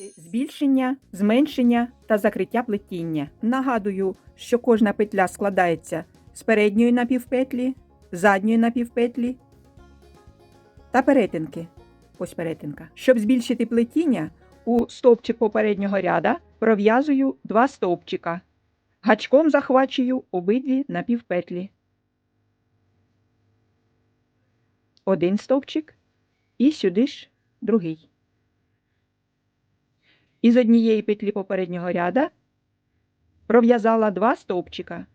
Збільшення, зменшення та закриття плетіння. Нагадую, що кожна петля складається з передньої напівпетлі, задньої напівпетлі та перетинки. Ось перетинка. Щоб збільшити плетіння, у стовпчик попереднього ряда пров'язую два стовпчика. Гачком захвачую обидві напівпетлі. Один стовпчик і сюди ж другий. Із однієї петлі попереднього ряда пров'язала два стовпчика.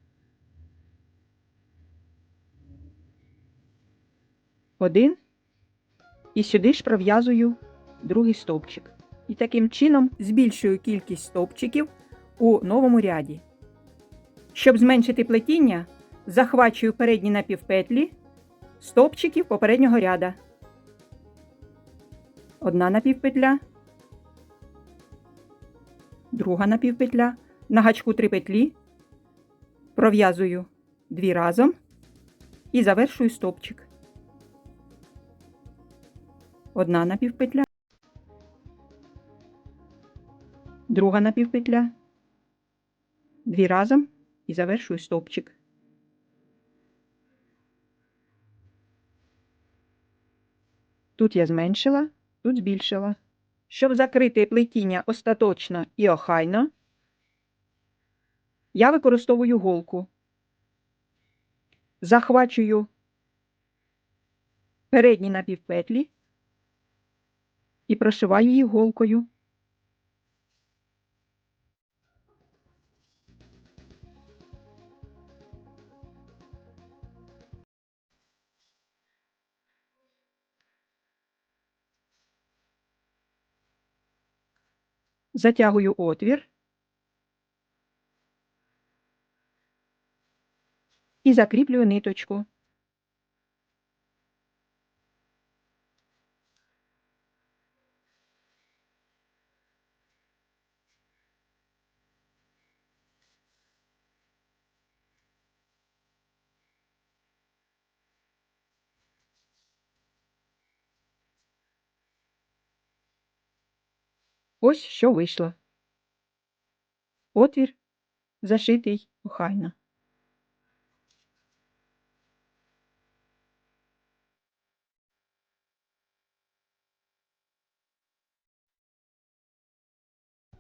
Один і сюди ж пров'язую другий стовпчик. І таким чином збільшую кількість стовпчиків у новому ряді. Щоб зменшити плетіння, захвачую передні напівпетлі стовпчиків попереднього ряда. Одна напівпетля, друга напівпетля, на гачку три петлі, пров'язую дві разом і завершую стовпчик. Одна напівпетля, друга напівпетля, дві разом і завершую стовпчик. Тут я зменшила, тут збільшила. Щоб закрити плетіння остаточно і охайно, я використовую голку. Захвачую передні напівпетлі і прошиваю їх голкою. Затягую отвір і закріплюю ниточку. Ось що вийшло. Отвір зашитий охайно.